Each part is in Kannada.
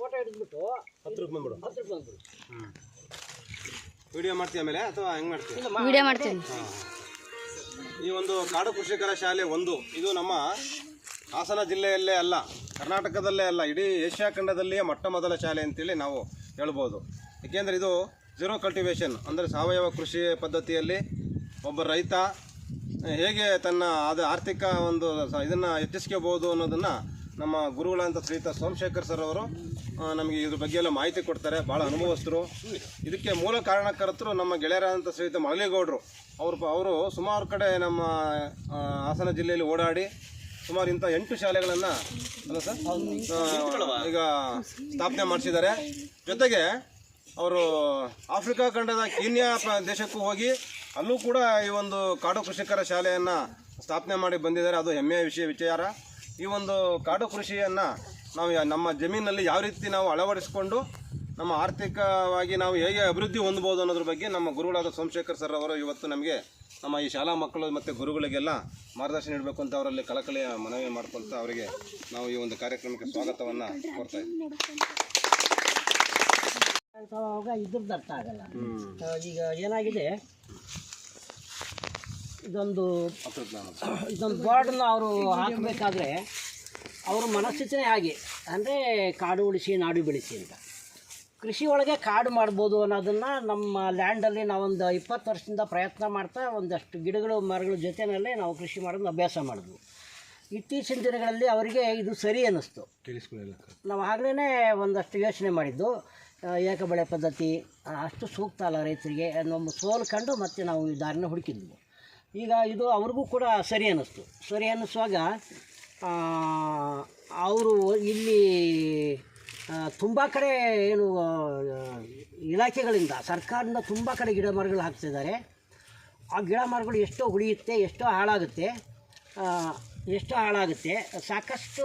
ಫೋಟೋ ಹಿಡಿದ್ಬಿಟ್ಟು ಹತ್ತು ರೂಪಾಯಿ ಬಂದ್ಬಿಡು. ಹತ್ತು ರೂಪಾಯಿ ಬಂದ್ಬಿಡು. ವಿಡಿಯೋ ಆಮೇಲೆ ಅಥವಾ ಹೆಂಗೆ ಮಾಡ್ತೀವಿ ವಿಡಿಯೋ ಮಾಡ್ತೀನಿ. ಈ ಒಂದು ಕಾಡು ಕೃಷಿಕರ ಶಾಲೆ ಒಂದು. ಇದು ನಮ್ಮ ಹಾಸನ ಜಿಲ್ಲೆಯಲ್ಲೇ ಅಲ್ಲ ಕರ್ನಾಟಕದಲ್ಲೇ ಅಲ್ಲ ಇಡೀ ಏಷ್ಯಾ ಖಂಡದಲ್ಲಿಯೇ ಮೊಟ್ಟ ಮೊದಲ ಶಾಲೆ ಅಂತೇಳಿ ನಾವು ಹೇಳ್ಬೋದು. ಏಕೆಂದರೆ ಇದು ಝೀರೋ ಕಲ್ಟಿವೇಷನ್ ಅಂದರೆ ಸಾವಯವ ಕೃಷಿ ಪದ್ಧತಿಯಲ್ಲಿ ಒಬ್ಬ ರೈತ ಹೇಗೆ ತನ್ನ ಅದು ಆರ್ಥಿಕ ಒಂದು ಸ- ಇದನ್ನು ಹೆಚ್ಚಿಸ್ಕೋಬೋದು ಅನ್ನೋದನ್ನು ನಮ್ಮ ಗುರುಗಳಂತ ಶ್ರೀತ ಸೋಮಶೇಖರ್ ಸರ್ ಅವರು ನಮಗೆ ಇದ್ರ ಬಗ್ಗೆ ಎಲ್ಲ ಮಾಹಿತಿ ಕೊಡ್ತಾರೆ ಭಾಳ ಅನುಭವಸ್ಥರು. ಇದಕ್ಕೆ ಮೂಲ ಕಾರಣಕರ್ತರು ನಮ್ಮ ಗೆಳೆಯರಾದಂಥ ಶ್ರೀತ ಮಗಲಿಗೌಡರು ಅವರು ಅವರು ಸುಮಾರು ಕಡೆ ನಮ್ಮ ಹಾಸನ ಜಿಲ್ಲೆಯಲ್ಲಿ ಓಡಾಡಿ ಸುಮಾರು ಇಂಥ ಎಂಟು ಶಾಲೆಗಳನ್ನು, ಅಲ್ಲ ಸರ್? ಈಗ ಸ್ಥಾಪನೆ ಮಾಡಿಸಿದ್ದಾರೆ. ಜೊತೆಗೆ ಅವರು ಆಫ್ರಿಕಾ ಖಂಡದ ಕೀನ್ಯಾ ದೇಶಕ್ಕೂ ಹೋಗಿ ಅಲ್ಲೂ ಕೂಡ ಈ ಒಂದು ಕಾಡು ಕೃಷಿಕರ ಶಾಲೆಯನ್ನು ಸ್ಥಾಪನೆ ಮಾಡಿ ಬಂದಿದ್ದಾರೆ. ಅದು ಹೆಮ್ಮೆಯ ವಿಷಯ, ವಿಚಾರ. ಈ ಒಂದು ಕಾಡು ಕೃಷಿಯನ್ನು ನಾವು ಯಾ- ನಮ್ಮ ಜಮೀನಲ್ಲಿ ಯಾವ ರೀತಿ ನಾವು ಅಳವಡಿಸಿಕೊಂಡು ನಮ್ಮ ಆರ್ಥಿಕವಾಗಿ ನಾವು ಹೇಗೆ ಅಭಿವೃದ್ಧಿ ಹೊಂದ್ಬೋದು ಅನ್ನೋದ್ರ ಬಗ್ಗೆ ನಮ್ಮ ಗುರುಗಳಾದ ಸೋಮಶೇಖರ್ ಸರ್ ಅವರು ಇವತ್ತು ನಮಗೆ ನಮ್ಮ ಈ ಶಾಲಾ ಮಕ್ಕಳು ಮತ್ತು ಗುರುಗಳಿಗೆಲ್ಲ ಮಾರ್ಗದರ್ಶನ ನೀಡಬೇಕು ಅಂತ ಅವರಲ್ಲಿ ಕಳಕಳಿಯ ಮನವಿ ಮಾಡ್ಕೊಳ್ತಾ ಅವರಿಗೆ ನಾವು ಈ ಒಂದು ಕಾರ್ಯಕ್ರಮಕ್ಕೆ ಸ್ವಾಗತವನ್ನು ಕೊಡ್ತಾ ಇದ್ದೀವಿ ಅವಾಗ ಇದ್ರದ್ದು ಅರ್ಥ ಆಗಲ್ಲ. ಈಗ ಏನಾಗಿದೆ? ಇದೊಂದು ಇದೊಂದು ಬೋರ್ಡನ್ನು ಅವರು ಹಾಕಬೇಕಾದ್ರೆ ಅವ್ರ ಮನಸ್ಥಿತಿನೇ ಹಾಗೆ. ಅಂದರೆ ಕಾಡು ಉಳಿಸಿ ನಾಡು ಬೆಳೆಸಿ ಅಂತ. ಕೃಷಿ ಒಳಗೆ ಕಾಡು ಮಾಡ್ಬೋದು ಅನ್ನೋದನ್ನು ನಮ್ಮ ಲ್ಯಾಂಡಲ್ಲಿ ನಾವೊಂದು ಇಪ್ಪತ್ತು ವರ್ಷದಿಂದ ಪ್ರಯತ್ನ ಮಾಡ್ತಾ ಒಂದಷ್ಟು ಗಿಡಗಳು ಮರಗಳ ಜೊತೆಯಲ್ಲೇ ನಾವು ಕೃಷಿ ಮಾಡೋದು ಅಭ್ಯಾಸ ಮಾಡಿದ್ವು. ಇತ್ತೀಚಿನ ದಿನಗಳಲ್ಲಿ ಅವರಿಗೆ ಇದು ಸರಿ ಅನ್ನಿಸ್ತು. ನಾವು ಆಗಲೇ ಒಂದಷ್ಟು ಯೋಚನೆ ಮಾಡಿದ್ದು ಏಕಬಳೆ ಏಕಬೆಳೆ ಪದ್ಧತಿ ಅಷ್ಟು ಸೂಕ್ತ ಅಲ್ಲ ರೈತರಿಗೆ ನಮ್ಮ ಸೋಲು ಕಂಡು ಮತ್ತೆ ನಾವು ಈ ದಾರಿನ ಹುಡುಕಿದ್ವಿ. ಈಗ ಇದು ಅವ್ರಿಗೂ ಕೂಡ ಸರಿ ಅನ್ನಿಸ್ತು. ಸರಿ ಅನ್ನಿಸುವಾಗ ಅವರು ಇಲ್ಲಿ ತುಂಬ ಕಡೆ ಏನು ಇಲಾಖೆಗಳಿಂದ, ಸರ್ಕಾರದಿಂದ ತುಂಬ ಕಡೆ ಗಿಡ ಮರಗಳು ಹಾಕ್ತಿದ್ದಾರೆ ಆ ಗಿಡ ಮರಗಳು ಎಷ್ಟೋ ಉಳಿಯುತ್ತೆ, ಎಷ್ಟೋ ಹಾಳಾಗುತ್ತೆ ಎಷ್ಟೋ ಹಾಳಾಗುತ್ತೆ. ಸಾಕಷ್ಟು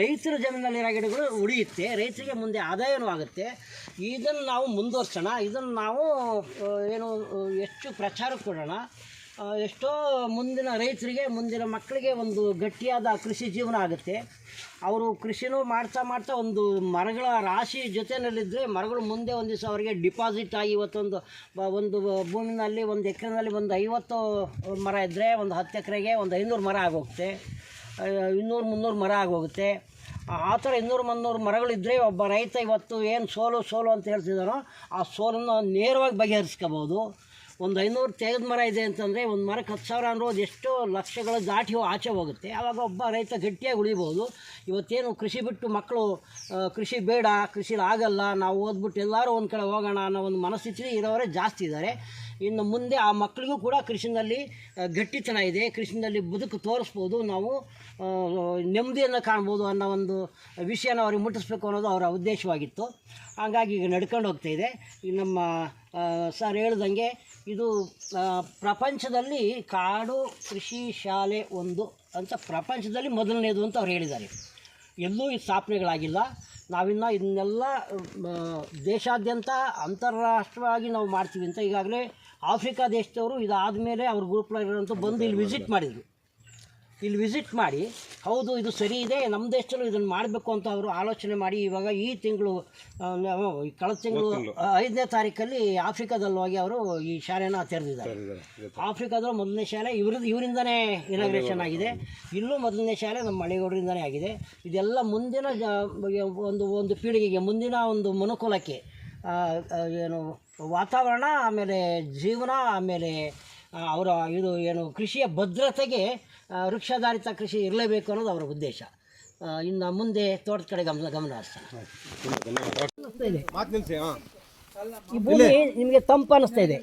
ರೈತರ ಜಮೀನಲ್ಲಿರೋ ಗಿಡಗಳು ಉಳಿಯುತ್ತೆ. ರೈತರಿಗೆ ಮುಂದೆ ಆದಾಯವೂ ಆಗುತ್ತೆ. ಇದನ್ನು ನಾವು ಮುಂದುವರ್ಸೋಣ. ಇದನ್ನು ನಾವು ಏನು ಹೆಚ್ಚು ಪ್ರಚಾರ ಕೊಡೋಣ. ಎಷ್ಟೋ ಮುಂದಿನ ರೈತರಿಗೆ, ಮುಂದಿನ ಮಕ್ಕಳಿಗೆ ಒಂದು ಗಟ್ಟಿಯಾದ ಕೃಷಿ ಜೀವನ ಆಗುತ್ತೆ. ಅವರು ಕೃಷಿನೂ ಮಾಡ್ತಾ ಮಾಡ್ತಾ ಒಂದು ಮರಗಳ ರಾಶಿ ಜೊತೆಯಲ್ಲಿದ್ದರೆ ಮರಗಳು ಮುಂದೆ ಒಂದು ದಿವಸ ಅವರಿಗೆ ಡಿಪಾಸಿಟ್ ಆಗಿ ಇವತ್ತೊಂದು ಒಂದು ಭೂಮಿನಲ್ಲಿ, ಒಂದು ಎಕರೆನಲ್ಲಿ ಒಂದು ಐವತ್ತು ಮರ ಇದ್ದರೆ ಒಂದು ಹತ್ತು ಎಕರೆಗೆ ಒಂದು ಐನೂರು ಮರ ಆಗೋಗುತ್ತೆ. ಇನ್ನೂರು ಮುನ್ನೂರು ಮರ ಆಗೋಗುತ್ತೆ. ಆ ಥರ ಇನ್ನೂರು ಮುನ್ನೂರು ಮರಗಳಿದ್ದರೆ ಒಬ್ಬ ರೈತ ಇವತ್ತು ಏನು ಸೋಲು ಸೋಲು ಅಂತ ಹೇಳ್ತಿದ್ದಾನೋ ಆ ಸೋಲನ್ನು ನೇರವಾಗಿ ಬಗೆಹರಿಸ್ಕೋಬೋದು. ಒಂದು ಐನೂರು ತೆಗೆದ ಮರ ಇದೆ ಅಂತಂದರೆ ಒಂದು ಮರಕ್ಕೆ ಹತ್ತು ಸಾವಿರ ಅನ್ನೋದು ಎಷ್ಟು ಲಕ್ಷಗಳ ದಾಟಿ ಆಚೆ ಹೋಗುತ್ತೆ. ಆವಾಗ ಒಬ್ಬ ರೈತ ಗಟ್ಟಿಯಾಗಿ ಉಳಿಬೋದು. ಇವತ್ತೇನು ಕೃಷಿ ಬಿಟ್ಟು ಮಕ್ಕಳು ಕೃಷಿ ಬೇಡ, ಕೃಷಿಲಿ ಆಗಲ್ಲ, ನಾವು ಓದ್ಬಿಟ್ಟು ಎಲ್ಲರೂ ಒಂದು ಕಡೆ ಹೋಗೋಣ ಅನ್ನೋ ಒಂದು ಮನಸ್ಥಿತಿ ಇರೋರೇ ಜಾಸ್ತಿ ಇದ್ದಾರೆ. ಇನ್ನು ಮುಂದೆ ಆ ಮಕ್ಕಳಿಗೂ ಕೂಡ ಕೃಷಿನಲ್ಲಿ ಗಟ್ಟಿತನ ಇದೆ. ಕೃಷಿನಲ್ಲಿ ಬದುಕು ತೋರಿಸ್ಬೋದು. ನಾವು ನೆಮ್ಮದಿಯನ್ನು ಕಾಣ್ಬೋದು ಅನ್ನೋ ಒಂದು ವಿಷಯನ ಅವ್ರಿಗೆ ಮುಟ್ಟಿಸ್ಬೇಕು ಅನ್ನೋದು ಅವರ ಉದ್ದೇಶವಾಗಿತ್ತು. ಹಾಗಾಗಿ ಈಗ ನಡ್ಕೊಂಡು ಹೋಗ್ತಾ ಇದೆ. ನಮ್ಮ ಸರ್ ಹೇಳ್ದಂಗೆ ಇದು ಪ್ರಪಂಚದಲ್ಲಿ ಕಾಡು ಕೃಷಿ ಶಾಲೆ ಒಂದು ಅಂತ ಪ್ರಪಂಚದಲ್ಲಿ ಮೊದಲನೇದು ಅಂತ ಅವ್ರು ಹೇಳಿದ್ದಾರೆ. ಎಲ್ಲೂ ಈ ಸ್ಥಾಪನೆಗಳಾಗಿಲ್ಲ. ನಾವಿನ್ನು ಇದನ್ನೆಲ್ಲ ದೇಶಾದ್ಯಂತ ಅಂತಾರಾಷ್ಟ್ರವಾಗಿ ನಾವು ಮಾಡ್ತೀವಿ ಅಂತ ಈಗಾಗಲೇ ಆಫ್ರಿಕಾ ದೇಶದವರು ಇದಾದಮೇಲೆ ಅವ್ರ ಗ್ರೂಪ್ನಲ್ಲಿರೋಂಥ ಬಂದು ಇಲ್ಲಿ ವಿಸಿಟ್ ಮಾಡಿದರು. ಇಲ್ಲಿ ವಿಸಿಟ್ ಮಾಡಿ ಹೌದು ಇದು ಸರಿ ಇದೆ ನಮ್ಮ ದೇಶದಲ್ಲೂ ಇದನ್ನು ಮಾಡಬೇಕು ಅಂತ ಅವರು ಆಲೋಚನೆ ಮಾಡಿ ಇವಾಗ ಈ ತಿಂಗಳು ಕಳೆದ ತಿಂಗಳು ಐದನೇ ತಾರೀಕಲ್ಲಿ ಆಫ್ರಿಕಾದಲ್ಲಿ ಹೋಗಿ ಅವರು ಈ ಶಾಲೆನ ತೆರೆದಿದ್ದಾರೆ. ಆಫ್ರಿಕಾದಲ್ಲಿ ಮೊದಲನೇ ಶಾಲೆ ಇವ್ರದ್ದು ಇವರಿಂದನೇ ಇನಾಗ್ರೇಷನ್ ಆಗಿದೆ. ಇಲ್ಲೂ ಮೊದಲನೇ ಶಾಲೆ ನಮ್ಮ ಮಳೆಗೌಡರಿಂದನೇ ಆಗಿದೆ. ಇದೆಲ್ಲ ಮುಂದಿನ ಒಂದು ಒಂದು ಪೀಳಿಗೆಗೆ ಮುಂದಿನ ಒಂದು ಮನುಕುಲಕ್ಕೆ ಏನು ವಾತಾವರಣ ಆಮೇಲೆ ಜೀವನ ಆಮೇಲೆ ಅವರ ಇದು ಏನು ಕೃಷಿಯ ಭದ್ರತೆಗೆ ವೃಕ್ಷಾಧಾರಿತ ಕೃಷಿ ಇರಲೇಬೇಕು ಅನ್ನೋದು ಅವರ ಉದ್ದೇಶ. ಇನ್ನು ಮುಂದೆ ತೋಟದ ಕಡೆ ಗಮನ ಗಮನ ಹರಿಸ್ತಾರೆ ಈ ಭೂಮಿ ನಿಮಗೆ ತಂಪು ಅನ್ನಿಸ್ತಾ ಇದೆ.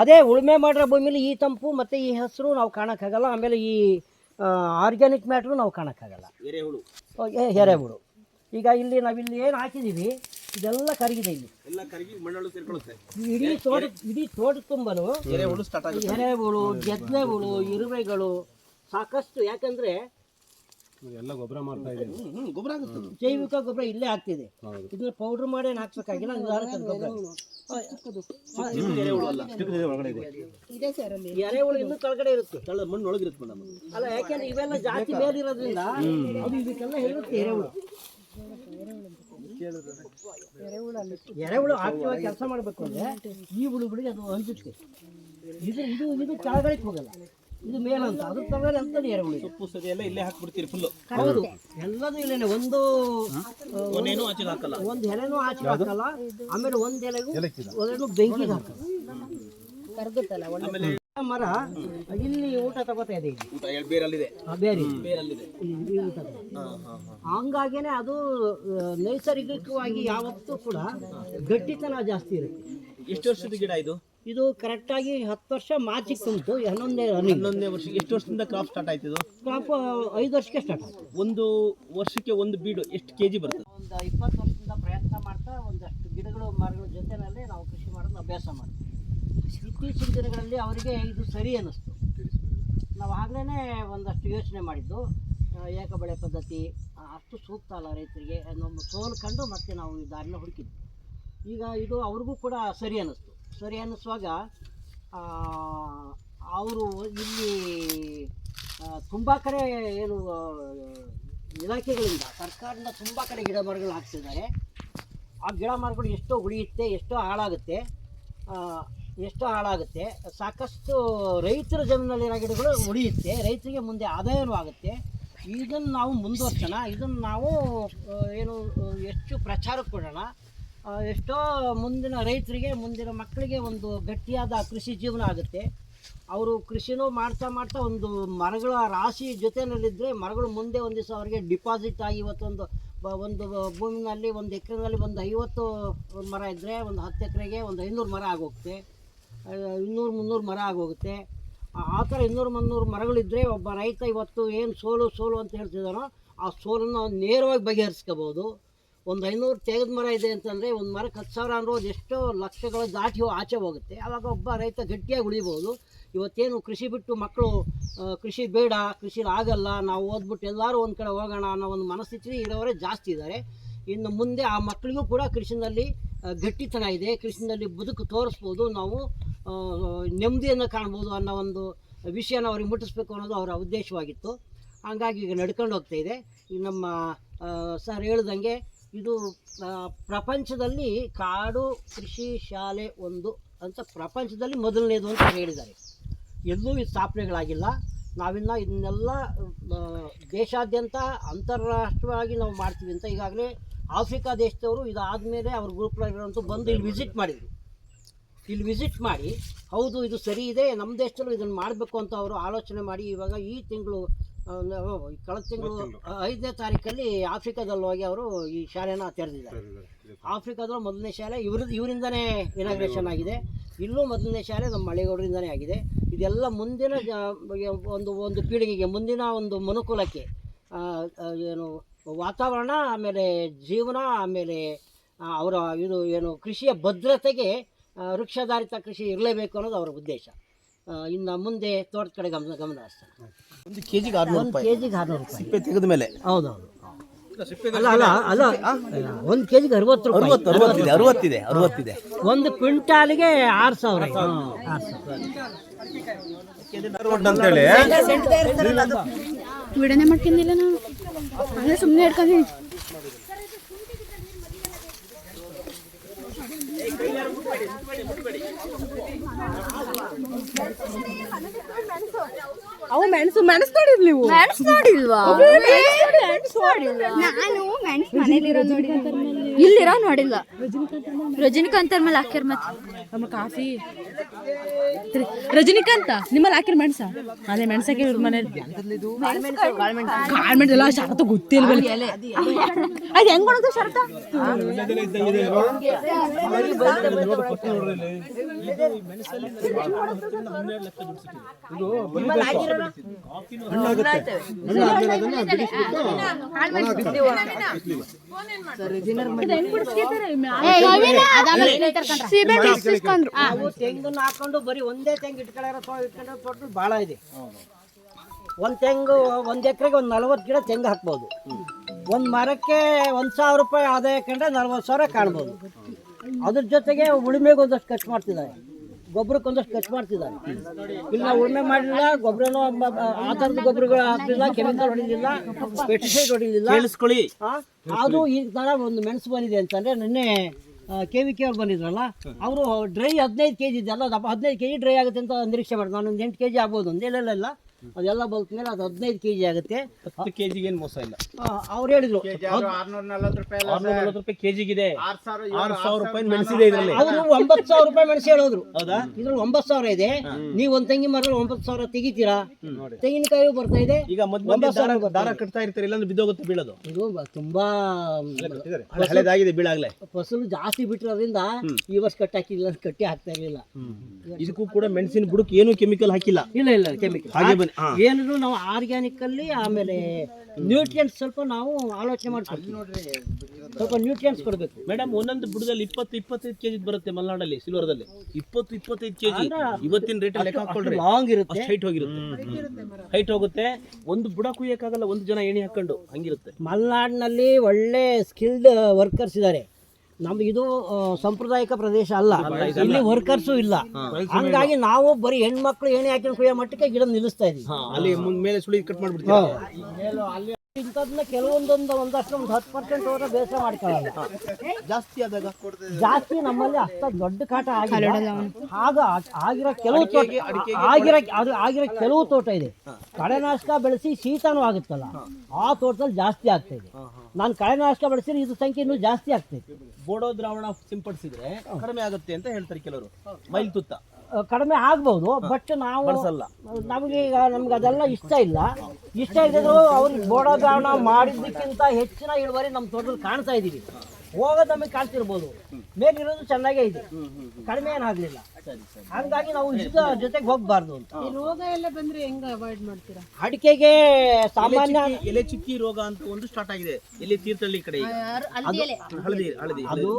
ಅದೇ ಉಳುಮೆ ಮಾಡಿರೋ ಭೂಮಿಲಿ ಈ ತಂಪು ಮತ್ತು ಈ ಹಸಿರು ನಾವು ಕಾಣೋಕ್ಕಾಗಲ್ಲ. ಆಮೇಲೆ ಈ ಆರ್ಗ್ಯಾನಿಕ್ ಮ್ಯಾಟ್ರು ನಾವು ಕಾಣೋಕ್ಕಾಗಲ್ಲ. ಎರೆಹುಳು. ಎರೆಹುಳು. ಈಗ ಇಲ್ಲಿ ನಾವಿಲ್ಲಿ ಏನು ಹಾಕಿದ್ದೀವಿ ಇದೆಲ್ಲ ಕರಗಿದೆ ಇಲ್ಲಿ. ಎಲ್ಲ ಕರಗಿ ಮಣ್ಣಳು ಸೇರ್ಕೊಳ್ಳುತ್ತೆ. ಇಡೀ ತೋಟ ಇಡೀ ತೋಟ ತುಂಬನು ಎರೆಹುಳು ಸ್ಟಾರ್ಟ್ ಆಗುತ್ತೆ. ಎರೆಹುಳು ಗೆದ್ದೆಹುಳು ಇರುವೆಗಳು ಸಾಕಷ್ಟು. ಯಾಕಂದ್ರೆ ಎಲ್ಲ ಗೊಬ್ಬರ ಮಾಡ್ತಾ ಇದೆ ಗೊಬ್ಬರ ಆಗುತ್ತೆ. ಜೈವಿಕ ಗೊಬ್ಬರ ಇಲ್ಲೇ ಆಗ್ತಿದೆ. ಇದನ್ನ ಪೌಡರ್ ಮಾಡಿ ಏನು ಹಾಕ್ಬೇಕಾಗಿಲ್ಲ ಎರೆಹುಳು ಇನ್ನೂ ಕೆಳಗಡೆ ಇರುತ್ತೆ. ತಳ ಮಣ್ಣು ಒಳಗಿರುತ್ತೆ ಮೇಡಮ್ ಅಲ್ಲ ಯಾಕೆಂದ್ರೆ ಇವೆಲ್ಲ ಜಾತಿ ಮೇಲಿರೋದ್ರಿಂದ ಅದು ಇದಕ್ಕೆಲ್ಲ ಹೇಳುತ್ತೆ ಎರೆಹುಳು. ಎರೆಹುಳು ಆಕ್ಟಿವಾಗಿ ಕೆಲಸ ಮಾಡಬೇಕು ಅಂದರೆ ಈ ಹುಳುಗಳಿಗೆ ಅದು ಹಂಚುತ್ತೆ ಇದು ಇದು ಇದು ಕೆಳಗಡೆ ಹೋಗಲ್ಲ. ಇದು ಮೇಲಂತ. ಅದ್ರ ತಗೊಳ್ಳಿ ಅಂತ ಎರೆಹುಳು ಸೊಪ್ಪು ಸದಿ ಎಲ್ಲ ಇಲ್ಲೇ ಹಾಕ್ಬಿಡ್ತೀರಿ ಫುಲ್ಲು ಹೌದು. ಎಲ್ಲದೂ ಇಲ್ಲೇನೆ. ಒಂದು ಒಂದೇನು ಆಚೆಗೆ ಹಾಕಲ್ಲ. ಒಂದು ಎಲೆನೂ ಆಚೆ ಹಾಕಲ್ಲ. ಆಮೇಲೆ ಒಂದು ಎಲೆಗೂ ಒಂದೆರಡು ಬೆಂಕಿಗೆ ಹಾಕಲ್ಲ. ಆಮೇಲೆ ಮರ ಇಲ್ಲಿ ಊಟ ತಗೋತಾ ಇದೆ ಇಲ್ಲಿ. ಊಟ ಎಳ್ ಬೇರಲ್ಲಿದೆ. ಆ ಬೇರೆ. ಬೇರಲ್ಲಿದೆ. ಇಲ್ಲಿ ಈ ಊಟ ತಗೋ. ಹಂಗಾಗೇನೆ ಅದು ಆ, ನೈಸರ್ಗಿಕವಾಗಿ ಯಾವತ್ತೂ ಕೂಡ ಗಟ್ಟಿತನ ಜಾಸ್ತಿ ಇರುತ್ತೆ. ಎಷ್ಟು ವರ್ಷದ ಗಿಡ ಇದು? ಇದು ಕರೆಕ್ಟಾಗಿ ಹತ್ತು ವರ್ಷ ಮಾರ್ಚಿಗೆ ತುಂಬಿತು ಹನ್ನೊಂದೇ ರನ್ನಿಂಗ್ ಹನ್ನೊಂದನೇ ವರ್ಷ ಎಷ್ಟು ವರ್ಷದಿಂದ ಕ್ರಾಪ್ ಸ್ಟಾರ್ಟ್ ಆಯ್ತು ಇದು? ಕ್ರಾಪ್ ಐದು ವರ್ಷಕ್ಕೆ ಸ್ಟಾರ್ಟ್ ಆಯ್ತು. ಒಂದು ವರ್ಷಕ್ಕೆ ಒಂದು ಬೀಡು ಎಷ್ಟು ಕೆಜಿ ಬರ್ತದೆ? ಒಂದು ಇಪ್ಪತ್ತು ವರ್ಷದಿಂದ ಪ್ರಯತ್ನ ಮಾಡ್ತಾ ಒಂದಷ್ಟು ಗಿಡಗಳು ಮರಗಳ ಜೊತೆನಲ್ಲೇ ನಾವು ಕೃಷಿ ಮಾಡೋದು ಅಭ್ಯಾಸ ಮಾಡ್ತೀವಿ. ಇತ್ತೀಚಿನ ದಿನಗಳಲ್ಲಿ ಅವರಿಗೆ ಇದು ಸರಿ ಅನ್ನಿಸ್ತು. ನಾವು ಆಗಲೇ ಒಂದಷ್ಟು ಯೋಚನೆ ಮಾಡಿದ್ದು ಏಕಬಳೆ ಏಕ ಬೆಳೆ ಪದ್ಧತಿ ಅಷ್ಟು ಸೂಕ್ತ ಅಲ್ಲ ರೈತರಿಗೆ ನಮ್ಮ ಕಂಡು ಮತ್ತೆ ನಾವು ಈ ದಾರಿನ ಹುಡುಕಿದ್ವಿ. ಈಗ ಇದು ಅವ್ರಿಗೂ ಕೂಡ ಸರಿ ಅನ್ನಿಸ್ತು. ಸರಿ ಅನ್ನಿಸುವಾಗ ಅವರು ಇಲ್ಲಿ ತುಂಬ ಕಡೆ ಏನು ಇಲಾಖೆಗಳಿಂದ, ಸರ್ಕಾರದಿಂದ ತುಂಬ ಕಡೆ ಗಿಡ ಮರಗಳು ಹಾಕ್ಸಿದ್ದಾರೆ. ಆ ಗಿಡ ಮರಗಳು ಎಷ್ಟೋ ಉಳಿಯುತ್ತೆ ಎಷ್ಟೋ ಹಾಳಾಗುತ್ತೆ. ಎಷ್ಟೋ ಹಾಳಾಗುತ್ತೆ. ಸಾಕಷ್ಟು ರೈತರ ಜಮೀನಲ್ಲಿರೋ ಗಿಡಗಳು ಉಳಿಯುತ್ತೆ. ರೈತರಿಗೆ ಮುಂದೆ ಆದಾಯವೂ ಆಗುತ್ತೆ. ಇದನ್ನು ನಾವು ಮುಂದುವರ್ಸೋಣ. ಇದನ್ನು ನಾವು ಏನು ಹೆಚ್ಚು ಪ್ರಚಾರಕ್ಕೆ ಕೊಡೋಣ. ಎಷ್ಟೋ ಮುಂದಿನ ರೈತರಿಗೆ ಮುಂದಿನ ಮಕ್ಕಳಿಗೆ ಒಂದು ಗಟ್ಟಿಯಾದ ಕೃಷಿ ಜೀವನ ಆಗುತ್ತೆ. ಅವರು ಕೃಷಿನೂ ಮಾಡ್ತಾ ಮಾಡ್ತಾ ಒಂದು ಮರಗಳ ರಾಶಿ ಜೊತೆಯಲ್ಲಿದ್ದರೆ ಮರಗಳು ಮುಂದೆ ಒಂದು ದಿವಸ ಅವರಿಗೆ ಡಿಪಾಸಿಟ್ ಆಗಿ ಇವತ್ತೊಂದು ಒಂದು ಭೂಮಿನಲ್ಲಿ ಒಂದು ಎಕರೆನಲ್ಲಿ ಒಂದು ಐವತ್ತು ಮರ ಇದ್ದರೆ ಒಂದು ಹತ್ತು ಎಕರೆಗೆ ಒಂದು ಐನೂರು ಮರ ಆಗೋಗುತ್ತೆ. ಆ, ಇನ್ನೂರು ಮುನ್ನೂರು ಮರ ಆಗೋಗುತ್ತೆ. ಆ ಥರ ಇನ್ನೂರು ಮುನ್ನೂರು ಮರಗಳಿದ್ದರೆ ಒಬ್ಬ ರೈತ ಇವತ್ತು ಏನು ಸೋಲು ಸೋಲು ಅಂತ ಹೇಳ್ತಿದ್ದಾನೋ ಆ ಸೋಲನ್ನು ನೇರವಾಗಿ ಬಗೆಹರಿಸ್ಕೋಬೋದು. ಒಂದು ಐನೂರು ತೆಗೆದ ಮರ ಇದೆ ಅಂತಂದರೆ ಒಂದು ಮರಕ್ಕೆ ಹತ್ತು ಸಾವಿರ ಅನ್ನೋದು ಎಷ್ಟೋ ಲಕ್ಷಗಳ ದಾಟಿ ಆಚೆ ಹೋಗುತ್ತೆ. ಆವಾಗ ಒಬ್ಬ ರೈತ ಗಟ್ಟಿಯಾಗಿ ಉಳಿಬೋದು. ಇವತ್ತೇನು ಕೃಷಿ ಬಿಟ್ಟು ಮಕ್ಕಳು ಕೃಷಿ ಬೇಡ ಕೃಷಿಲಿ ಆಗಲ್ಲ, ನಾವು ಓದ್ಬಿಟ್ಟು ಎಲ್ಲರೂ ಒಂದು ಕಡೆ ಹೋಗೋಣ ಅನ್ನೋ ಒಂದು ಮನಸ್ಥಿತಿ ಇರೋವರೆ ಜಾಸ್ತಿ ಇದ್ದಾರೆ ಇನ್ನು ಮುಂದೆ ಆ ಮಕ್ಕಳಿಗೂ ಕೂಡ ಕೃಷಿನಲ್ಲಿ ಗಟ್ಟಿತನ ಇದೆ. ಕೃಷಿನಲ್ಲಿ ಬದುಕು ತೋರಿಸ್ಬೋದು. ನಾವು ನೆಮ್ಮದಿಯನ್ನು ಕಾಣ್ಬೋದು ಅನ್ನೋ ಒಂದು ವಿಷಯನ ಅವ್ರಿಗೆ ಮುಟ್ಟಿಸ್ಬೇಕು ಅನ್ನೋದು ಅವರ ಉದ್ದೇಶವಾಗಿತ್ತು. ಹಂಗಾಗಿ ಈಗ ನಡ್ಕೊಂಡು ಹೋಗ್ತಾ ಇದೆ. ಈ ನಮ್ಮ ಸರ್ ಹೇಳ್ದಂಗೆ ಇದು ಪ್ರಪಂಚದಲ್ಲಿ ಕಾಡು, ಕೃಷಿ, ಶಾಲೆ ಒಂದು ಅಂತ ಪ್ರಪಂಚದಲ್ಲಿ ಮೊದಲನೇದು ಅಂತ ಹೇಳಿದ್ದಾರೆ. ಎಲ್ಲೂ ಇದು ಸ್ಥಾಪನೆಗಳಾಗಿಲ್ಲ. ನಾವಿನ್ನು ಇದನ್ನೆಲ್ಲ ದೇಶಾದ್ಯಂತ ಅಂತಾರಾಷ್ಟ್ರವಾಗಿ ನಾವು ಮಾಡ್ತೀವಿ ಅಂತ ಈಗಾಗಲೇ ಆಫ್ರಿಕಾ ದೇಶದವರು ಇದಾದಮೇಲೆ ಅವ್ರ ಗ್ರೂಪ್ನಲ್ಲಿರೋಂಥ ಬಂದು ಇಲ್ಲಿ ವಿಸಿಟ್ ಮಾಡಿದರು. ಇಲ್ಲಿ ವಿಸಿಟ್ ಮಾಡಿ ಹೌದು ಇದು ಸರಿ ಇದೆ ನಮ್ಮ ದೇಶದಲ್ಲೂ ಇದನ್ನು ಮಾಡಬೇಕು ಅಂತ ಅವರು ಆಲೋಚನೆ ಮಾಡಿ ಇವಾಗ ಈ ತಿಂಗಳು ಕಳೆದ ತಿಂಗಳು ಐದನೇ ತಾರೀಕಲ್ಲಿ ಆಫ್ರಿಕಾದಲ್ಲಿ ಹೋಗಿ ಅವರು ಈ ಶಾಲೆನ ತೆರೆದಿದ್ದಾರೆ. ಆಫ್ರಿಕಾದಲ್ಲೂ ಮೊದಲನೇ ಶಾಲೆ ಇವ್ರ ಇವರಿಂದನೇ ಇನಾಗ್ರೇಷನ್ ಆಗಿದೆ. ಇಲ್ಲೂ ಮೊದಲನೇ ಶಾಲೆ ನಮ್ಮ ಮಳೆಗೌಡರಿಂದನೇ ಆಗಿದೆ. ಇದೆಲ್ಲ ಮುಂದಿನ ಒಂದು ಒಂದು ಪೀಳಿಗೆಗೆ ಮುಂದಿನ ಒಂದು ಮನುಕುಲಕ್ಕೆ ಏನು ವಾತಾವರಣ ಆಮೇಲೆ ಜೀವನ ಆಮೇಲೆ ಅವರ ಇದು ಏನು ಕೃಷಿಯ ಭದ್ರತೆಗೆ ವೃಕ್ಷಾಧಾರಿತ ಕೃಷಿ ಇರಲೇಬೇಕು ಅನ್ನೋದು ಅವರ ಉದ್ದೇಶ. ಇನ್ನು ಮುಂದೆ ತೋಟದ ಕಡೆ ಗಮನ ಗಮನ ಹರಿಸ್ತಾರೆ. ಒಂದು ಆರ್ನೂರು ಕೆ ಜಿಗೆ ಆರುನೂರು ರೂಪಾಯಿ. ಸಿಪ್ಪೆ ತೆಗೆದ ಮೇಲೆ ಹೌದೌದು ಅಲ್ಲ ಅಲ್ಲ ಅಲ್ಲ ಒಂದು ಕೆ ಜಿಗೆ ಅರವತ್ತು ರೂಪಾಯಿ. ಅರವತ್ತು ಅರವತ್ತಿದೆ ಅರವತ್ತಿದೆ. ಅರವತ್ತಿದೆ ಒಂದು ಕ್ವಿಂಟಾಲಿಗೆ ಆರು ಸಾವಿರ. ಆರು ಸಾವಿರ. ಅಂತೇಳಿ ವಿಡನೆ ಮಾಡ್ಕೊಂಡಿಲ್ಲ ನಾನು ಹಂಗೆ ಸುಮ್ಮನೆ ಹಿಡ್ಕೊಂಡಿನಿ ಅವು ಮೆಣಸು ಮೆಣಸು ನೋಡಿರ್ ನೀವು? ಮೆಣಸು ನೋಡಿಲ್ವಾ? ನಾನು ಮೆಣಸು ಮನೇಲಿರೋ ನೋಡಿ ಇಲ್ಲಿರೋ ನೋಡಿಲ್ಲ ರಜನಿಕಾಂತ್ ಅವ್ರ ಮೇಲೆ ಹಾಕ್ಯಾರ ಮತ್ತೆ ನಮ್ಮ ಕಾಫಿ ರಜನಿಕಾಂತ ನಿಮ್ಮಲ್ಲಿ ಹಾಕಿರ ಮೆಣಸ ಅದೇ ಮೆಣಸಕ್ಕೆ ಇವ್ರ ಮನೇಲಿ ಗಾರ್ಮೆಂಟ್ ಎಲ್ಲ ಶರತ್ತು ಗೊತ್ತಿಲ್ವಲ್ಲ ಅದು ಹೆಂಗ್ ಒಣಗ್ತು ಶರತ ನಾವು ತೆಂಗನ್ನ ಹಾಕೊಂಡು ಬರೀ ಒಂದೇ ತೆಂಗು ಇಟ್ಕೊಳ್ಳೋ ತೋ ಇಟ್ಕೊಳ್ಳೋ ತೋಟದಲ್ಲಿ ಭಾಳ ಇದೆ. ಒಂದು ತೆಂಗು ಒಂದು ಎಕರೆಗೆ ಒಂದು ನಲ್ವತ್ತು ಗಿಡ ತೆಂಗು ಹಾಕ್ಬೋದು. ಒಂದು ಮರಕ್ಕೆ ಒಂದು ಸಾವಿರ ರೂಪಾಯಿ ಆದಾಯ ಕಂಡ್ರೆ ನಲ್ವತ್ತು ಸಾವಿರ ಕಾಣ್ಬೋದು. ಅದ್ರ ಜೊತೆಗೆ ಉಳುಮೆಗೆ ಒಂದಷ್ಟು ಖರ್ಚು ಮಾಡ್ತಿದ್ದಾರೆ. ಗೊಬ್ಬರಕ್ಕೆ ಒಂದಷ್ಟು ಖರ್ಚು ಮಾಡ್ತಿದ್ದಾರೆ. ಇಲ್ಲ ಉಳುಮೆ ಮಾಡಲಿಲ್ಲ ಗೊಬ್ಬರನೂ ಆ ಥರದ ಗೊಬ್ಬರಗಳು ಹಾಕಲಿಲ್ಲ ಕೆಮಿಕಲ್ ಹೊಡಿಲಿಲ್ಲ ಪೆಸ್ಟಿಸೈಡ್ ಹೊಡಿಲಿಲ್ಲ ಕೇಳಿಸ್ಕೊಳ್ಳಿ. ಅದು ಈ ಥರ ಒಂದು ಮೆಣಸು ಬಂದಿದೆ ಅಂತಂದರೆ ನಿನ್ನೆ ಕೆ ವಿ ಕೆ ಅವ್ರು ಬಂದಿದ್ರಲ್ಲ ಅವರು ಡ್ರೈ ಹದಿನೈದು ಕೆ ಜಿ ಇದೆಲ್ಲ ದಪ್ಪ ಹದಿನೈದು ಕೆ ಜಿ ಡ್ರೈ ಆಗುತ್ತೆ ಅಂತ ನಿರೀಕ್ಷೆ ಮಾಡಿದ್ರು. ನಾನು ಒಂದು ಎಂಟು ಕೆ ಜಿ ಆಗ್ಬೋದು ಒಂದು ಇಲ್ಲ ಇಲ್ಲ. ಅದೆಲ್ಲ ಬಲ್ತ ಮೇಲೆ ಅದು ಹದಿನೈದು ಕೆ ಜಿ ಆಗುತ್ತೆ. ಹತ್ತು ಕೆಜಿಗೆ ಏನು ಮೋಸ ಇಲ್ಲ. ಅವ್ರು ಹೇಳಿದ್ರು. ಆರ್ನೂರ ನಲವತ್ತು ರೂಪಾಯಿ ಕೆಜಿಗಿದೆ. ಆರು ಸಾವಿರ ರೂಪಾಯಿ ಮೆಣಸಿದೆ ಇದರಲ್ಲಿ. ಅವರು ಒಂಬತ್ತು ಸಾವಿರ ರೂಪಾಯಿ ಮೆಣಸು ಹೇಳೋದ್ರು. ಹೌದಾ? ಇದ್ರಲ್ಲಿ ಒಂಬತ್ತು ಸಾವಿರ ಇದೆ. ನೀವು ಒಂದು ತೆಂಗಿನ ಮರದಲ್ಲಿ ಒಂಬತ್ತು ಸಾವಿರ ತೆಗಿತೀರಾ? ತೆಂಗಿನಕಾಯಿ ಬರ್ತಾ ಇದೆ. ಈಗ ಮಧ್ಯ ಮಧ್ಯ ದಾರ ಕಟ್ತಾ ಇರ್ತಾರೆ ಇಲ್ಲಾಂದ್ರೆ ಬಿದ್ದೋಗುತ್ತೆ ಬೀಳೋದು. ಇದು ತುಂಬಾ ಹಳೆ- ಹಳೆದಾಗಿದೆ ಬೀಳಾಗ್ಲೇ. ಫಸಲು ಜಾಸ್ತಿ ಬಿಟ್ಟಿರೋದ್ರಿಂದ ಈ ವರ್ಷ ಕಟ್ಟಿ ಹಾಕಿಲ್ಲ ಕಟ್ಟಿ ಹಾಕ್ತಾ ಇರಲಿಲ್ಲ. ಇದಕ್ಕೂ ಕೂಡ ಮೆಣಸಿನ ಬುಡಕ್ಕೆ ಏನು ಕೆಮಿಕಲ್ ಹಾಕಿಲ್ಲ. ಇಲ್ಲ ಇಲ್ಲ ಕೆಮಿಕಲ್. ಹಾಗೆ ಹಾ. ಏನಿದ್ರು ನಾವು ಆರ್ಗ್ಯಾನಿಕ್ ಅಲ್ಲಿ ಆಮೇಲೆ ನ್ಯೂಟ್ರಿಯನ್ಸ್ ಸ್ವಲ್ಪ ನಾವು ಆಲೋಚನೆ ಮಾಡ್ಕೊಳ್ತೀವಿ ಸ್ವಲ್ಪ ನ್ಯೂಟ್ರಿಯೆಂಟ್ಸ್ ಕೊಡಬೇಕು. ಮೇಡಮ್ ಒಂದೊಂದು ಬುಡದಲ್ಲಿ ಇಪ್ಪತ್ತು ಇಪ್ಪತ್ತೈದು ಕೆಜಿ ಬರುತ್ತೆ ಮಲೆನಾಡಲ್ಲಿ ಸಿಲ್ವರ್ದಲ್ಲಿ. ಇಪ್ಪತ್ತು ಇಪ್ಪತ್ತೈದು ಕೆಜಿ ಇವತ್ತಿನ ರೇಟ್ ಲೆಕ್ಕ ಹಾಕೊಳ್ರಿ. ಲಾಂಗ್ ಇರುತ್ತೆ. ಹೈಟ್ ಹೋಗಿರುತ್ತೆ. ಹೈಟ್ ಹೋಗುತ್ತೆ. ಒಂದು ಬುಡ ಕುಯ್ಯಕ್ಕಾಗಲ್ಲ ಒಂದು ಜನ ಎಣಿ ಹಾಕೊಂಡು ಹಂಗಿರುತ್ತೆ. ಮಲೆನಾಡಿನಲ್ಲಿ ಒಳ್ಳೆ ಸ್ಕಿಲ್ಡ್ ವರ್ಕರ್ಸ್ ಇದ್ದಾರೆ ನಮ್ದು ಇದು ಸಾಂಪ್ರದಾಯಿಕ ಪ್ರದೇಶ ಅಲ್ಲ. ಇಲ್ಲಿ ವರ್ಕರ್ಸು ಇಲ್ಲ. ಹಂಗಾಗಿ ನಾವು ಬರೀ ಹೆಣ್ಮಕ್ಳು ಏನೇ ಹಾಕೊಂಡು ಕುಯ್ಯೋ ಮಟ್ಟಕ್ಕೆ ಗಿಡ ನಿಲ್ಲಿಸ್ತಾ ಇದೀವಿ. ಅಲ್ಲಿ ಮುಂದ್ ಮೇಲೆ ಸುಳಿ ಕಟ್ ಮಾಡ್ಬಿಡ್ತೀವಿ ಇಂಥದ್ನ ಕೆಲವೊಂದೊಂದು ಒಂದಷ್ಟು ಒಂದು ಹತ್ತು ಪರ್ಸೆಂಟ್ ಹೋದ್ರೆ ಬೇಸರ ಮಾಡ್ಕೊಳ್ಳಲ್ಲ. ಜಾಸ್ತಿ ಆದಾಗ ಜಾಸ್ತಿ ನಮ್ಮಲ್ಲಿ ಅಷ್ಟ ದೊಡ್ಡ ಕಾಟ ಆಗಿಲ್ಲ. ಆಗ ಆಗಿರೋ ಕೆಲವು ತೋಟ ಆಗಿರೋ ಅದು ಆಗಿರೋ ಕೆಲವು ತೋಟ ಇದೆ. ಕಳೆನಾಶಕ ಬೆಳೆಸಿ ಶೀತನೂ ಆಗುತ್ತಲ್ಲ. ಆ ತೋಟದಲ್ಲಿ ಜಾಸ್ತಿ ಆಗ್ತಾ ಇದೆ. ನಾನು ಕಳೆನಾಶಕ ಬೆಳೆಸಿದ್ರೆ ಇದು ಸಂಖ್ಯೆ ಇನ್ನೂ ಜಾಸ್ತಿ ಆಗ್ತೈತೆ ಬೋಡೋ ದ್ರಾವಣ ಸಿಂಪಡಿಸಿದ್ರೆ ಕಡಿಮೆ ಆಗುತ್ತೆ ಅಂತ ಹೇಳ್ತಾರೆ ಕೆಲವರು. ಮೈಲ್ ತುತ್ತ. ಕಡಿಮೆ ಆಗ್ಬೋದು ಬಟ್ ನಾವು ಬಳಸಲ್ಲ. ನಮಗೆ ಈಗ ನಮ್ಗೆ ಅದೆಲ್ಲ ಇಷ್ಟ ಇಲ್ಲ. ಇಷ್ಟ ಇದ್ದಿದ್ರು ಅವ್ರಿಗೆ ಬೋಡಗಾಣ ಮಾಡಿದ್ದಕ್ಕಿಂತ ಹೆಚ್ಚಿನ ಇಳುವರಿ ನಮ್ಮ ತೋಟದಲ್ಲಿ ಕಾಣ್ತಾ ಇದ್ದೀವಿ ಹೋಗೋದು ನಮಗೆ ಕಾಣ್ತಿರ್ಬೋದು. ಮೇಲಿರೋದು ಚೆನ್ನಾಗೇ ಇದೆ. ಕಡಿಮೆ ಏನಾಗಲಿಲ್ಲ ಹಂಗಾಗಿ ನಾವು ಇಷ್ಟ ಜೊತೆಗೆ ಹೋಗ್ಬಾರ್ದು ಅಂತ. ರೋಗ ಎಲ್ಲ ಬಂದ್ರೆ ಹೆಂಗ ಅವಾಯ್ಡ್ ಮಾಡ್ತೀರಾ? ಅಡಿಕೆಗೆ ಸಾಮಾನ್ಯ ಎಲೆ ಚಿಕ್ಕಿ ರೋಗ ಅಂತ ಒಂದು ಸ್ಟಾರ್ಟ್ ಆಗಿದೆ. ಇಲ್ಲಿ ತೀರ್ಥಹಳ್ಳಿ ಕಡೆ ಹಳದಿ ಹಳದಿ ಅದು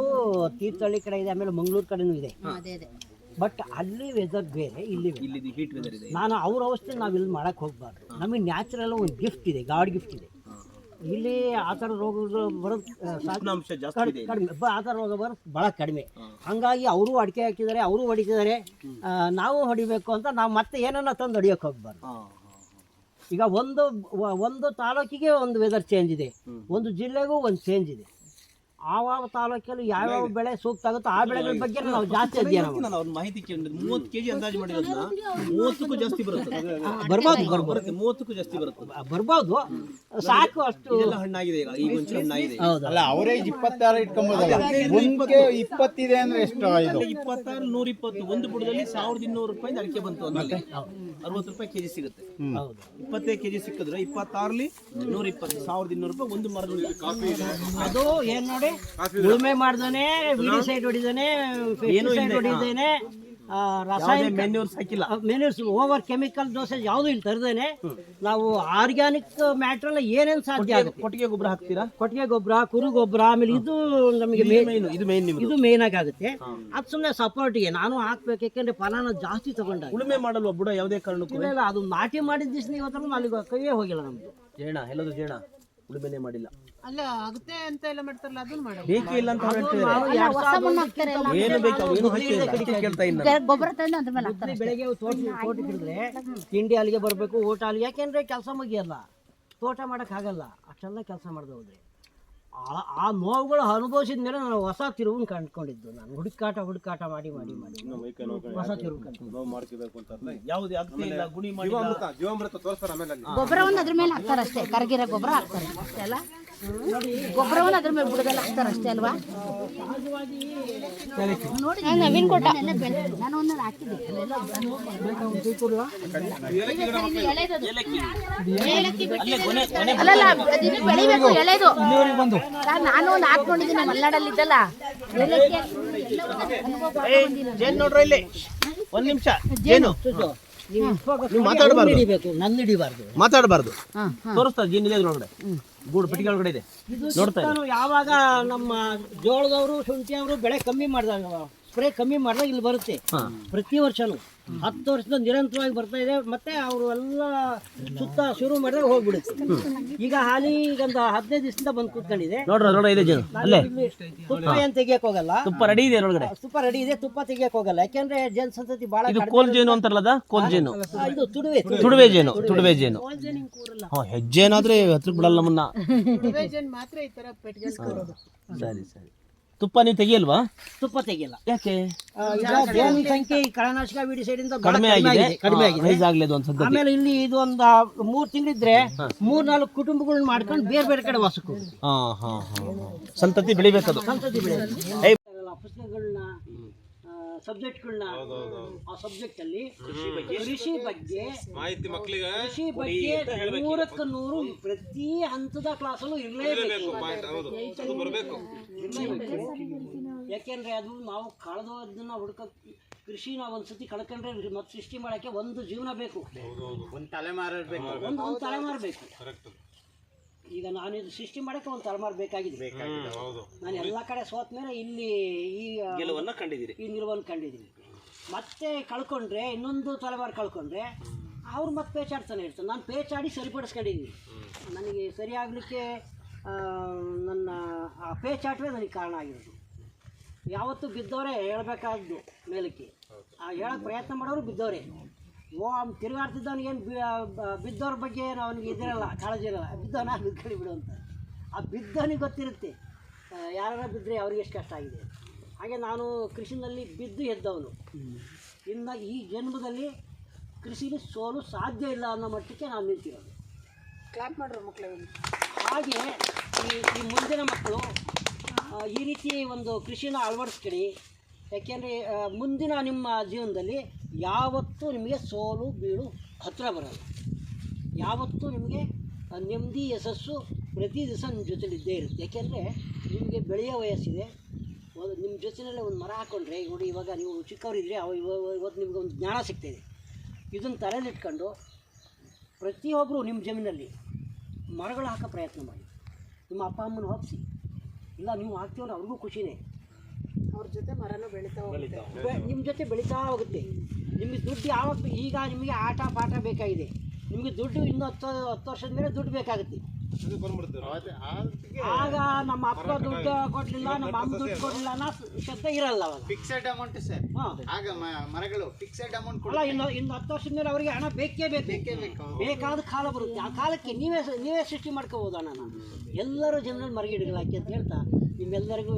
ತೀರ್ಥಹಳ್ಳಿ ಕಡೆ ಇದೆ ಆಮೇಲೆ ಮಂಗಳೂರು ಕಡೆನೂ ಇದೆ. ಬಟ್ ಅಲ್ಲಿ ವೆದರ್ ಬೇರೆ ಇಲ್ಲಿ ಬೇರೆ. ಇಲ್ಲಿ ಹೀಟ್ ವೆದರ್ ಇದೆ. ನಾನು ಅವ್ರ ಅವಸ್ಥೆ ನಾವು ಇಲ್ಲಿ ಮಾಡಕ್ಕೆ ಹೋಗ್ಬಾರ್ದು. ನಮಗೆ ನ್ಯಾಚುರಲ್ ಒಂದು ಗಿಫ್ಟ್ ಇದೆ ಗಾಡ್ ಗಿಫ್ಟ್ ಇದೆ. ಇಲ್ಲಿ ಆ ಥರ ರೋಗಗಳು ಬರೋದು ಆ, ಸಾಧ್ಯ- ಉಷ್ಣಾಂಶ ಜಾಸ್ತಿ ಕಡ್- ಇದೆ ಕಡಿಮೆ. ಬ- ಆ ಥರ ರೋಗ ಬರೋದು ಭಾಳ ಕಡಿಮೆ. ಹಂಗಾಗಿ ಅವರು ಅಡಿಕೆ ಹಾಕಿದ್ದಾರೆ ಅವರು ಹೊಡಿತಿದ್ದಾರೆ. ಆ, ನಾವು ಹೊಡಿಬೇಕು ಅಂತ ನಾವು ಮತ್ತೆ ಏನನ್ನ ತಂದು ಹೊಡಿಯೋಕೆ ಹೋಗ್ಬಾರ್ದು. ಹಾ, ಈಗ ಒಂದು ವ- ಒಂದು ತಾಲೂಕಿಗೆ ಒಂದು ವೆದರ್ ಚೇಂಜ್ ಇದೆ. ಒಂದು ಜಿಲ್ಲೆಗೂ ಒಂದು ಚೇಂಜ್ ಇದೆ. ಆವಾಗ ತಾಲೂಕಲ್ಲಿ ಯಾವ್ಯಾವ ಬೆಳೆ ಸೂಕ್ತ ಆಗುತ್ತೋ ಆ ಬೆಳೆಗಳ ಬಗ್ಗೆ ನಾವು ಜಾಸ್ತಿ ಅಧ್ಯಯನ ಅದಕ್ಕೆ ನಾನು ಅವ್ರ ಮಾಹಿತಿ ಕೇಳಿದ್ರೆ ಮೂವತ್ತು ಕೆಜಿ ಅಂದಾಜು ಮಾಡಿರೋದನ್ನ ಮೂವತ್ತಕ್ಕೂ ಜಾಸ್ತಿ ಬರುತ್ತೆ. ಬರ್ಬೋದು ಬರ್ಬೋದು. ಬರುತ್ತೆ ಮೂವತ್ತಕ್ಕೂ ಜಾಸ್ತಿ ಬರುತ್ತೆ. ಬರ್ಬೋದು. ಸಾಕು ಅಷ್ಟು. ಇದೆಲ್ಲ ಹಣ್ಣಾಗಿದೆ ಈಗ ಈಗ ಒಂಚೂರು ಹಣ್ಣಾಗಿದೆ ಹೌದಾ. ಅಲ್ಲ ಅವರೇಜ್ ಇಪ್ಪತ್ತಾರು ಇಟ್ಕೊಂಬೋದಲ್ಲ ಇಪ್ಪತ್ತಿದೆ ಅಂದ್ರೆ ಎಷ್ಟು ಇದು ಅಲ್ಲಿ ಇಪ್ಪತ್ತಾರು ನೂರ ಇಪ್ಪತ್ತು ಒಂದು ಬುಡದಲ್ಲಿ ಸಾವಿರದ ಇನ್ನೂರು ರೂಪಾಯಿ ಅಡಿಕೆ ಬಂತು ಅಂದ್ರೆ ಅರವತ್ತು ರೂಪಾಯಿ ಕೆಜಿ ಸಿಗುತ್ತೆ. ಹೌದು. ಇಪ್ಪತ್ತೈದು ಕೆಜಿ ಸಿಕ್ಕಿದ್ರೆ ಇಪ್ಪತ್ತಾರಲ್ಲಿ ನೂರ ಇಪ್ಪತ್ತು ಸಾವಿರದ ಇನ್ನೂರು ರೂಪಾಯಿ ಒಂದು ಮರದ ಅದು ಏನ್ ನೋಡಿ ಉಳುಮೆ ಮಾಡ್ದಾನೆ ವಿಡಿಸೈಡ್ ಹೊಡಿದಾನೆ ಪೆಸ್ಟಿಸೈಡ್ ಹೊಡಿದಾನೆ ರಾಸಾಯನಿಕ ಮೆನ್ಯೂರ್ಸ್ ಹಾಕಿಲ್ಲ ಮೆನ್ಯೂರ್ಸ್ ಓವರ್ ಕೆಮಿಕಲ್ ಡೋಸೇಜ್ ಯಾವುದು ಇಲ್ಲಿ ತರದೇನೆ. ನಾವು ಆರ್ಗ್ಯಾನಿಕ್ ಮ್ಯಾಟ್ರಲ್ ಏನೇನು ಸಾಧ್ಯ ಆಗುತ್ತೆ? ಕೊಟ್ಟಿಗೆ ಗೊಬ್ಬರ ಹಾಕ್ತೀರಾ? ಕೊಟ್ಟಿಗೆ ಗೊಬ್ಬರ ಕುರು ಗೊಬ್ಬರ ಆಮೇಲೆ ಇದು ನಮಗೆ ಮೇ- ಮೇನ್ ಇದು ಮೇನ್ ಇದು ಮೇನ್ ಆಗಿ ಆಗುತ್ತೆ. ಅದು ಸುಮ್ಮನೆ ಸಪೋರ್ಟಿಗೆ ನಾನು ಹಾಕ್ಬೇಕು ಯಾಕೆಂದ್ರೆ ಫಲಾನ ಜಾಸ್ತಿ ತಗೊಂಡ ಉಳುಮೆ ಮಾಡಲ್ವ ಬುಡ ಯಾವುದೇ ಕಾರಣಕ್ಕೂ? ಇಲ್ಲ ಅದು ನಾಟಿ ಮಾಡಿದ ದಿವಸ ಇವತ್ತು ಅಲ್ಲಿಗೆ ಕೈಯೇ ಹೋಗಿಲ್ಲ ನಮ್ದು. ಜೇಣ ಎಲ್ಲದು ಜೇಣ ಉಳುಮೆನೆ ಮಾಡಿಲ್ಲ. ಅಲ್ಲ ಆಗುತ್ತೆ ಅಂತ ಎಲ್ಲ ಮಾಡ್ತಾರಲ್ಲ ಅದನ್ನ ಬೇಕೇ ಇಲ್ಲ ಅಂತ ಹೇಳ್ತಾರೆ ಏನು ಬೇಕು ಏನು ಹಾಕಿಲ್ಲ ಅದಕ್ಕೆ ಕೇಳ್ತಾ ಇಲ್ಲ. ನಾನು. ಗೊಬ್ಬರ ತಂದು ಅದ್ರ ಮೇಲೆ ಹಾಕ್ತಾರೆ ಬೆಳಗ್ಗೆ ತೋಟ ತೋಟ ಹಿಡಿದ್ರೆ ತಿಂಡಿ ಅಲ್ಲಿಗೆ ಬರಬೇಕು ಊಟ ಅಲ್ಲಿ. ಯಾಕೆಂದ್ರೆ ಕೆಲಸ ಮುಗಿಯಲ್ಲ. ತೋಟ ಮಾಡೋಕ್ಕಾಗಲ್ಲ. ಅಷ್ಟೆಲ್ಲ ಕೆಲಸ ಮಾಡ್ದೆ ಹೋದ್ರೆ ಆ- ಆ ನೋವುಗಳು ಅನುಭವಿಸಿದ ಮೇಲೆ ನಾನು ಹೊಸ ತಿರುವು ಕಂಡ್ಕೊಂಡಿದ್ದು. ನಾನು ಹುಡುಕಾಟ ಹುಡುಕಾಟ ಮಾಡಿ ಮಾಡಿ ಮಾಡಿ. ಹೊಸ ತಿರುವು ಕಂಡು ಯಾವುದೇ ಇಲ್ಲ ಗುಣಿ ಮಾಡಿಲ್ಲ. ಜೀವಾಮೃತ ಜೀವಾಮೃತ ತೋರಿಸ್ತಾರೆ ಆಮೇಲೆ ಗೊಬ್ಬರವನ್ನು ಅದ್ರ ಮೇಲೆ ಹಾಕ್ತಾರಷ್ಟೇ. ಅಷ್ಟೇ ಕರಗಿರೋ ಗೊಬ್ಬರ ಹಾಕ್ತಾರೆ. ಅಷ್ಟೇ ಅಲ್ಲ? ಗೊಬ್ಬರವನ್ನು ಅದ್ರ ಮೇಲೆ ಬುಡದಲ್ಲಿ ಹಾಕ್ತಾರೆ ಅಷ್ಟೇ ಅಲ್ವಾ? ನೋಡಿ ನವೀನ್ ಕೊಟ್ಟ. ನಾನು ಒಂದನ್ನು ಹಾಕಿದ್ದೆ. ಅಲ್ಲಲ್ಲ ಅದಿನ್ನು ಬೆಳಿಬೇಕು ಎಳೆದು. ನಾನು ಒಂದು ಹಾಕೊಂಡಿದ್ದೀನಿ ಮಲ್ನಾಡಲ್ಲಿ ಇದ್ದಲ್ಲ ನೋಡ್ರಿ ಇಲ್ಲಿ. ಒಂದ್ ನಿಮಿಷ. ಜೇನು. ಮಾತಾಡಬಾರ್ದು. ಮಾತಾಡ್ಬಾರ್ದು. ಜೀನ್ ಇದೆ ಒಳಗಡೆ ಗೂಡು ಪೆಟ್ಟಿಗೆ ಒಳಗಡೆ ಇದೆ ನೋಡ್ತಾ. ಯಾವಾಗ ನಮ್ಮ ಜೋಳದವರು ಶುಂಠಿ ಅವರು ಬೆಳೆ ಕಮ್ಮಿ ಮಾಡಿದಾಗ ಸ್ಪ್ರೇ ಕಮ್ಮಿ ಮಾಡಿದಾಗ ಇಲ್ಲಿ ಬರುತ್ತೆ. ಪ್ರತಿ ವರ್ಷನೂ. ಹತ್ತು ವರ್ಷದ ನಿರಂತರವಾಗಿ ಬರ್ತಾ ಇದೆ ಮತ್ತೆ ಅವರು ಎಲ್ಲ ಸುತ್ತ ಶುರು ಮಾಡಿದಾಗ ಹೋಗ್ಬಿಡುತ್ತೆ. ಈಗ ಹಾಲಿ ಈಗ ಒಂದು ಹದಿನೈದು ದಿವಸದಿಂದ ಬಂದು ಕೂತ್ಕೊಂಡಿದೆ. ನೋಡ್ರ ನೋಡ ಇದೆ ಜನ ಅಲ್ಲೇ. ತುಪ್ಪ ಏನ್ ತೆಗಿಯಕ್ ಹೋಗಲ್ಲ. ತುಪ್ಪ ರೆಡಿ ಇದೆ ಒಳಗಡೆ ತುಪ್ಪ ರೆಡಿ ಇದೆ ತುಪ್ಪ ತೆಗಿಯಕ್ ಹೋಗಲ್ಲ. ಯಾಕೆಂದ್ರೆ ಜನಸಂತತಿ ಬಹಳ ಇದು ಕೋಲ್ ಜೇನು ಅಂತಾರಲ್ಲ ಕೋಲ್ ಜೇನು ಇದು ತುಡುವೆ ತುಡುವೆ ಜೇನು ತುಡುವೆ ಜೇನು. ಹೆಜ್ಜೆ ಏನಾದ್ರೆ ಹತ್ರ ಬಿಡಲ್ಲ ನಮ್ಮನ್ನ ಸರಿ ಸರಿ. ತುಪ್ಪ ನೀವು ತೆಗಿಯಲ್ವಾ? ತುಪ್ಪ ತೆಗಿಯಲ್ಲ. ಯಾಕೆ? ಆ, ಈಗ ಜೇನು ಸಂಖ್ಯೆ ಈ ಕಳನಾಶಕ ವಿಡಿ ಸೈಡ್ ಇಂದ ಬಹಳ ಕಡಿಮೆ ಆಗಿದೆ. ಕಡಿಮೆ ಆಗಿದೆ. ರೈಸ್ ಆಗ್ಲಿ ಅದು ಒಂದ್ ಆಮೇಲೆ ಇಲ್ಲಿ ಇದು ಒಂದು ಮೂರ್ ತಿಂಗಳಿದ್ರೆ ಮೂರ್ ನಾಲ್ಕು ಕುಟುಂಬಗಳನ್ನ ಮಾಡ್ಕೊಂಡು ಬೇರೆ ಬೇರೆ ಕಡೆ ವಾಸಕ್ಕೆ ಹೋಗುತ್ತೆ. ಹಾ ಹಾ ಹಾ ಸಂತತಿ ಬೆಳಿಬೇಕದು. ಸಂತತಿ ಬೆಳೆಯುತ್ತೆ ಏಯ್. ಪುಸ್ತಕಗಳನ್ನ ಸಬ್ಜೆಕ್ಟ್ಗಳನ್ನ ಆ ಸಬ್ಜೆಕ್ಟ್ ಅಲ್ಲಿ ಕೃಷಿ ಬಗ್ಗೆ? ಮಾಹಿತಿ ಮಕ್ಕಳಿಗೆ ಕೃಷಿ ಬಗ್ಗೆ ನೂರಕ್ಕೆ ನೂರು ಪ್ರತಿ ಹಂತದ ಕ್ಲಾಸಲ್ಲೂ ಇರಲೇಬೇಕು. ಹೌದು. ಅದು ಬರಬೇಕು. ಯಾಕೆಂದ್ರೆ ಅದು ನಾವು ಕಳೆದೋದನ್ನ ಹುಡುಕ ನಾವು ಒಂದ್ಸತಿ ಕಳ್ಕೊಂಡ್ರೆ ಮತ್ತೆ ಸೃಷ್ಟಿ ಮಾಡಕ್ಕೆ ಒಂದು ಜೀವನ ಬೇಕು. ಒಂದು ತಲೆಮಾರು ಒಂದು ತಲೆಮಾರು ಬೇಕು. ಈಗ ನಾನು ಇದು ಸೃಷ್ಟಿ ಮಾಡಕ್ಕೆ ಒಂದು ತಲೆಮಾರು ಬೇಕಾಗಿದೆ. ಹೌದು. ನಾನು ಎಲ್ಲ ಕಡೆ ಸೋತ ಮೇಲೆ ಇಲ್ಲಿ ಈ ಗೆಲುವನ್ನು ಗೆಲುವನ್ನ ಕಂಡಿದ್ದೀರಿ. ಈ ನಿಲುವನ್ನು ಕಂಡಿದ್ದೀನಿ. ಮತ್ತೆ ಕಳ್ಕೊಂಡ್ರೆ ಇನ್ನೊಂದು ತಲೆಮಾರು ಕಳ್ಕೊಂಡ್ರೆ ಅವ್ರು ಮತ್ತೆ ಪೇಚಾಡ್ತಾನೆ ಇರ್ತಾರೆ. ನಾನು ಪೇಚಾಡಿ ಸರಿಪಡಿಸ್ಕೊಂಡಿದ್ದೀನಿ. ನನಗೆ ಸರಿಯಾಗಲಿಕ್ಕೆ ನನ್ನ ಆ ಪೇಚಾಟವೇ ನನಗೆ ಕಾರಣ ಆಗಿರೋದು. ಯಾವತ್ತು ಬಿದ್ದವರೇ ಹೇಳಬೇಕಾದ್ದು ಮೇಲಕ್ಕೆ. ಆ ಹೇಳಕ್ಕೆ ಪ್ರಯತ್ನ ಮಾಡೋರು ಬಿದ್ದವರೇ. ಓ ಅವ್ನು ತಿರುಗಾಡ್ತಿದ್ದವನಿಗೆ ಏನು ಬಿದ್ದವ್ರ ಬಗ್ಗೆ ಏನು ಅವನಿಗೆ ಇದಿರಲ್ಲ ಕಾಳಜಿ ಇರಲ್ಲ. ಬಿದ್ದವನ ಬಿದ್ಕೊಳ್ಳಿ ಬಿಡು ಅಂತ. ಆ ಬಿದ್ದವನಿಗೆ ಗೊತ್ತಿರುತ್ತೆ ಯಾರು ಬಿದ್ದರೆ ಅವ್ರಿಗೆ ಎಷ್ಟು ಕಷ್ಟ ಆಗಿದೆ. ಹಾಗೆ ನಾನು ಕೃಷಿನಲ್ಲಿ ಬಿದ್ದು ಎದ್ದವನು. ಇನ್ನ ಈ ಜನ್ಮದಲ್ಲಿ ಕೃಷಿಲಿ ಸೋಲು ಸಾಧ್ಯ ಇಲ್ಲ ಅನ್ನೋ ಮಟ್ಟಕ್ಕೆ ನಾನು ನಿಂತಿರೋದು. ಹಾಗೆ ಈ ಈ ಮುಂದಿನ ಮಕ್ಕಳು ಈ ರೀತಿ ಒಂದು ಕೃಷಿನ ಅಳವಡಿಸ್ಕೊಳ್ಳಿ. ಯಾಕೆಂದರೆ ಮುಂದಿನ ನಿಮ್ಮ ಜೀವನದಲ್ಲಿ ಯಾವತ್ತೂ ನಿಮಗೆ ಸೋಲು, ಬೀಳು ಹತ್ತಿರ ಬರಲ್ಲ. ಯಾವತ್ತೂ ನಿಮಗೆ ನೆಮ್ಮದಿ, ಯಶಸ್ಸು ಪ್ರತಿ ದಿವಸ ನಿಮ್ಮ ಜೊತೇಲಿ ಇದ್ದೇ ಇರುತ್ತೆ. ಯಾಕೆಂದರೆ, ನಿಮಗೆ ಬೆಳೆಯೋ ವಯಸ್ಸಿದೆ. ಒಂದು, ನಿಮ್ಮ ಜೊತೆಯಲ್ಲೇ ಒಂದು ಮರ ಹಾಕ್ಕೊಂಡ್ರೆ ನೋಡಿ, ಇವಾಗ ನೀವು ಚಿಕ್ಕವರಿದ್ರೆ, ಅವ, ಇವ- ಇವತ್ತು ನಿಮಗೆ ಒಂದು ಜ್ಞಾನ ಸಿಗ್ತಾಯಿದೆ ಇದನ್ನು ತಲೆಯಲ್ಲಿಟ್ಕೊಂಡು ಪ್ರತಿಯೊಬ್ಬರು ನಿಮ್ಮ ಜಮೀನಲ್ಲಿ ಮರಗಳು ಹಾಕೋ ಪ್ರಯತ್ನ ಮಾಡಿ. ನಿಮ್ಮ ಅಪ್ಪ, ಅಮ್ಮನ ಒಪ್ಪಿಸಿ ಇಲ್ಲ, ನೀವು ಹಾಕ್ತೀವಲ್ಲ ಅವ್ರಿಗೂ ಖುಷಿನೇ. ಅವ್ರ ಜೊತೆ ಮರನೂ ಬೆಳೀತಾ ನಿಮ್ಮ ಜೊತೆ ಬೆಳೀತಾ ಹೋಗುತ್ತೆ. ನಿಮಗೆ ದುಡ್ಡು ಯಾವಾಗ ಈಗ ನಿಮಗೆ ಆಟ ಪಾಠ ಬೇಕಾಗಿದೆ. ನಿಮಗೆ ದುಡ್ಡು ಇನ್ನೂ ಹತ್ತು ಹತ್ತು ವರ್ಷದ ಮೇಲೆ ದುಡ್ಡು ಬೇಕಾಗುತ್ತೆ. ಆಗ ನಮ್ಮ ಅಪ್ಪ ದುಡ್ಡು ಕೊಡ್ಲಿಲ್ಲ ನಮ್ಮ ಅಮ್ಮ ದುಡ್ಡು ಕೊಡ್ಲಿಲ್ಲ ಅನ್ನೋ ಶಬ್ದ ಇರಲ್ಲ ಅವಾಗ. Fixed amount sir. ಆಗ ಮರಗಳು ಫಿಕ್ಸೆಡ್ ಅಮೌಂಟ್ ಕೊಡಲ್ಲ ಇನ್ನು ಇನ್ನು ಹತ್ತು ವರ್ಷದ ಮೇಲೆ ಅವರಿಗೆ ಹಣ ಬೇಕೇ ಬೇಕು. ಬೇಕಾದ ಕಾಲ ಬರುತ್ತೆ. ಆ ಕಾಲಕ್ಕೆ ನೀವೇ ನೀವೇ ಸೃಷ್ಟಿ ಮಾಡ್ಕೋಬೋದು ನಾನು. ಎಲ್ಲರೂ ಜನರಲ್ಲಿ ಮರಗಿಡಗಳು ಹಾಕಿ ಅಂತ ಹೇಳ್ತಾ ನಿಮ್ಮೆಲ್ಲರಿಗೂ